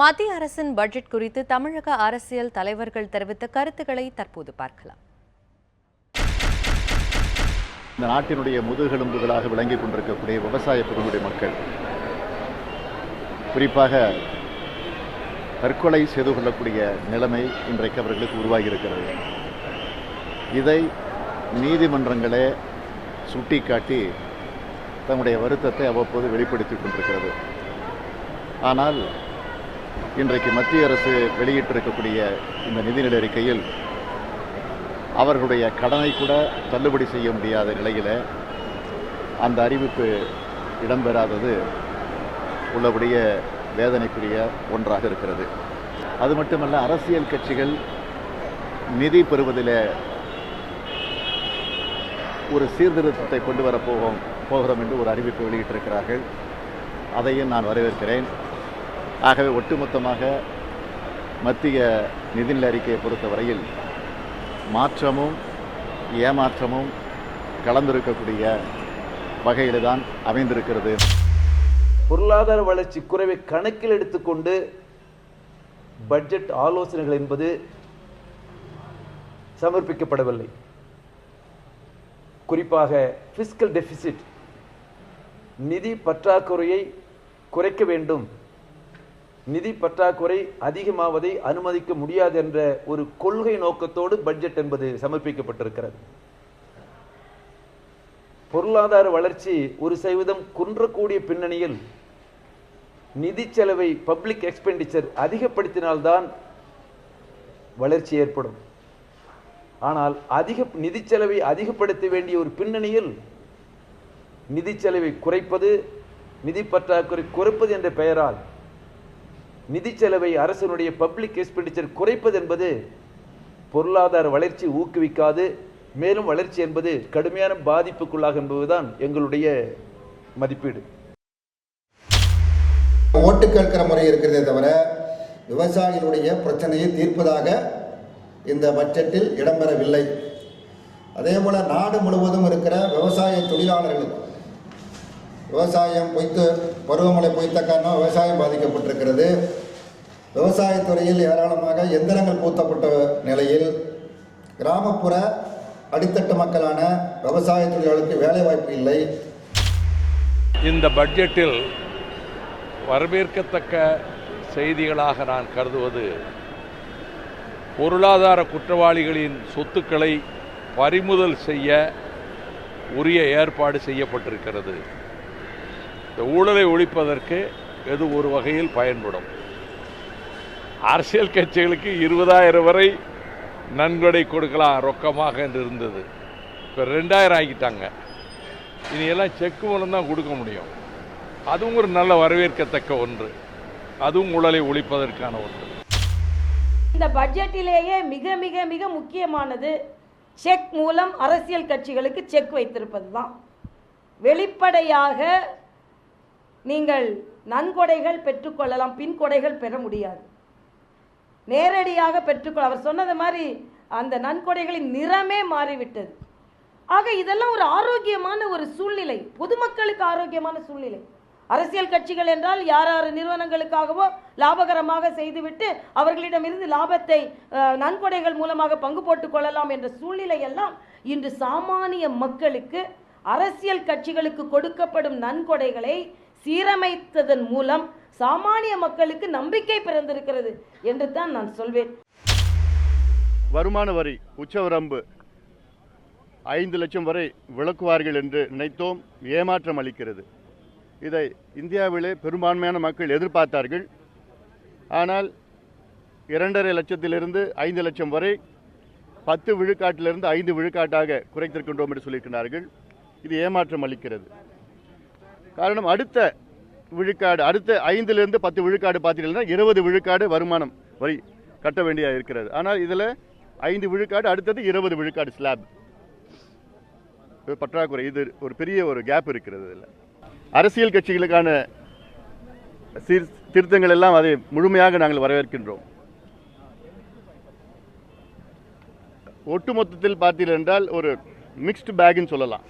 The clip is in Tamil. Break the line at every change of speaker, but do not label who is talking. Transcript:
மத்திய அரசின் பட்ஜெட் குறித்து தமிழக அரசியல் தலைவர்கள் தெரிவித்த கருத்துக்களை தற்போது பார்க்கலாம்.
இந்த நாட்டினுடைய முதுகெலும்புகளாக விளங்கிக் கொண்டிருக்கக்கூடிய விவசாய பெருமுடைய மக்கள் குறிப்பாக தற்கொலை செய்து கொள்ளக்கூடிய நிலைமை இன்றைக்கு அவர்களுக்கு உருவாகி இருக்கிறது இதை நீதிமன்றங்களே சுட்டிக்காட்டி தங்களுடைய வருத்தத்தை அவ்வப்போது வெளிப்படுத்திக் கொண்டிருக்கிறது. ஆனால் இன்றைக்கு மத்திய அரசு வெளியிட்டிருக்கக்கூடிய இந்த நிதிநிலை அறிக்கையில் அவர்களுடைய கடனை கூட தள்ளுபடி செய்ய முடியாத நிலையில் அந்த அறிவிப்பு இடம்பெறாதது உள்ளபடிய வேதனைக்குரிய ஒன்றாக இருக்கிறது. அது மட்டுமல்ல அரசியல் கட்சிகள் நிதி பெறுவதில் ஒரு சீர்திருத்தத்தை கொண்டு வரப்போகும் போகிறோம் என்று ஒரு அறிவிப்பு வெளியிட்டிருக்கிறார்கள். அதையும் நான் வரவேற்கிறேன். ஆகவே ஒட்டுமொத்தமாக மத்திய நிதிநிலை அறிக்கையை பொறுத்தவரையில் மாற்றமும் ஏமாற்றமும் கலந்திருக்கக்கூடிய வகையில் தான் அமைந்திருக்கிறது.
பொருளாதார வளர்ச்சி குறைவை கணக்கில் எடுத்துக்கொண்டு பட்ஜெட் ஆலோசனைகள் என்பது சமர்ப்பிக்கப்படவில்லை. குறிப்பாக ஃபிஸ்கல் டெபிசிட் நிதி பற்றாக்குறையை குறைக்க வேண்டும். நிதி பற்றாக்குறை அதிகமாவதை அனுமதிக்க முடியாது என்ற ஒரு கொள்கை நோக்கத்தோடு பட்ஜெட் என்பது சமர்ப்பிக்கப்பட்டிருக்கிறது. பொருளாதார வளர்ச்சி ஒரு சதவீதம் குன்றக்கூடிய பின்னணியில் நிதி செலவை பப்ளிக் எக்ஸ்பெண்டிச்சர் அதிகப்படுத்தினால்தான் வளர்ச்சி ஏற்படும். ஆனால் அதிக நிதி செலவை அதிகப்படுத்த வேண்டிய ஒரு பின்னணியில் நிதி செலவை குறைப்பது நிதி பற்றாக்குறை குறைப்பது என்ற பெயரால் நிதி செலவை அரசனுடைய பப்ளிக் எக்ஸ்பெண்டிச்சர் குறைப்பது என்பது பொருளாதார வளர்ச்சி ஊக்குவிக்காது மேலும் வளர்ச்சி என்பது கடுமையான பாதிப்புக்குள்ளாக என்பதுதான் எங்களுடைய மதிப்பீடு.
ஓட்டு கேட்கிற முறை இருக்கிறதே தவிர விவசாயிகளுடைய பிரச்சனையை தீர்ப்பதாக இந்த பட்ஜெட்டில் இடம்பெறவில்லை. அதே போல் நாடு முழுவதும் இருக்கிற விவசாய தொழிலாளர்களுக்கு விவசாயம் பொய்த்து பருவமழை பொய்த்த காரணம் விவசாயம் பாதிக்கப்பட்டிருக்கிறது. விவசாயத்துறையில் ஏராளமாக எந்திரங்கள் பூத்தப்பட்ட நிலையில் கிராமப்புற அடித்தட்டு மக்களான விவசாய தொழிலாளர்களுக்கு வேலைவாய்ப்பு இல்லை.
இந்த பட்ஜெட்டில் வரவேற்கத்தக்க செய்திகளாக நான் கருதுவது பொருளாதார குற்றவாளிகளின் சொத்துக்களை பறிமுதல் செய்ய உரிய ஏற்பாடு செய்யப்பட்டிருக்கிறது. இந்த ஊழலை ஒழிப்பதற்கு எது ஒரு வகையில் பயன்படும்? அரசியல் கட்சிகளுக்கு இருபதாயிரம் வரை நன்கொடை கொடுக்கலாம் ரொக்கமாக என்று இருந்தது. இப்போ ரெண்டாயிரம் ஆக்கிட்டாங்க இனி எல்லாம் செக் மூலம் தான் கொடுக்க முடியும். அதுவும் ஒரு நல்ல வரவேற்கத்தக்க ஒன்று. அதுவும் ஊழலை ஒழிப்பதற்கான ஒன்று.
இந்த பட்ஜெட்டிலேயே மிக மிக மிக முக்கியமானது செக் மூலம் அரசியல் கட்சிகளுக்கு செக் வைத்திருப்பது தான் வெளிப்படையாக நீங்கள் நன்கொடைகள் பெற்றுக்கொள்ளலாம் பின்கொடைகள் பெற முடியாது. நேரடியாக பெற்றுக்கொள்ள அவர் சொன்னது மாதிரி அந்த நன்கொடைகளின் நிறமே மாறிவிட்டது. ஆக இதெல்லாம் ஒரு ஆரோக்கியமான ஒரு சூழ்நிலை. பொதுமக்களுக்கு ஆரோக்கியமான சூழ்நிலை. அரசியல் கட்சிகள் என்றால் யார் யார் நிறுவனங்களுக்காகவோ லாபகரமாக செய்துவிட்டு அவர்களிடமிருந்து லாபத்தை நன்கொடைகள் மூலமாக பங்கு போட்டுக் கொள்ளலாம் என்ற சூழ்நிலை எல்லாம் இன்று சாமானிய மக்களுக்கு அரசியல் கட்சிகளுக்கு கொடுக்கப்படும் நன்கொடைகளை சீரமைத்ததன் மூலம் சாமானிய மக்களுக்கு நம்பிக்கை பிறந்திருக்கிறது என்று தான் நான் சொல்வேன்.
வருமான வரி உச்சவரம்பு ஐந்து லட்சம் வரை விளக்குவார்கள் என்று நினைத்தோம் ஏமாற்றம் அளிக்கிறது. இதை இந்தியாவிலே பெரும்பான்மையான மக்கள் எதிர்பார்த்தார்கள். ஆனால் இரண்டரை லட்சத்திலிருந்து ஐந்து லட்சம் வரை பத்து விழுக்காட்டிலிருந்து ஐந்து விழுக்காட்டாக குறைத்திருக்கின்றோம் என்று சொல்லியிருக்கிறார்கள். இது ஏமாற்றம் அளிக்கிறது. காரணம் அடுத்த விழுக்காடு அடுத்த ஐந்துலேருந்து பத்து விழுக்காடு பார்த்தீங்கன்னா இருபது விழுக்காடு வருமானம் வரி கட்ட வேண்டிய இருக்கிறது. ஆனால் இதில் ஐந்து விழுக்காடு அடுத்தது இருபது விழுக்காடு ஸ்லாப் பற்றாக்குறை. இது ஒரு பெரிய ஒரு கேப் இருக்கிறது இதில். அரசியல் கட்சிகளுக்கான சீர் திருத்தங்கள் எல்லாம் அதை முழுமையாக நாங்கள் வரவேற்கின்றோம். ஒட்டுமொத்தத்தில் பார்த்தீர்கள் என்றால் ஒரு மிக்ஸ்டு பேக்னு சொல்லலாம்.